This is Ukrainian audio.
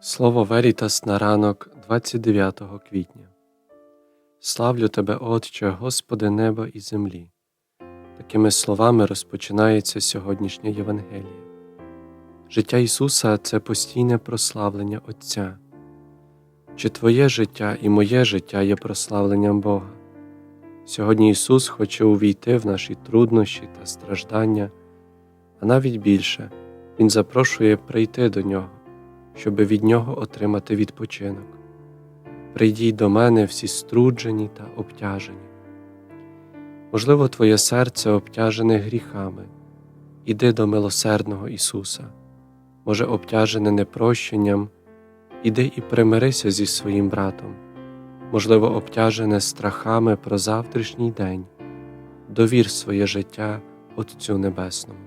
Слово Верітас на ранок 29 квітня. Славлю Тебе, Отче, Господи неба і землі. Такими словами розпочинається сьогоднішнє Євангеліє. Життя Ісуса це постійне прославлення Отця. Чи Твоє життя і моє життя є прославленням Бога? Сьогодні Ісус хоче увійти в наші труднощі та страждання, а навіть більше Він запрошує прийти до Нього щоби від нього отримати відпочинок. Прийдіть до мене всі струджені та обтяжені. Можливо, твоє серце обтяжене гріхами. Іди до милосердного Ісуса, може, обтяжене непрощенням, іди і примирися зі своїм братом, можливо, обтяжене страхами про завтрашній день, довір своє життя Отцю Небесному.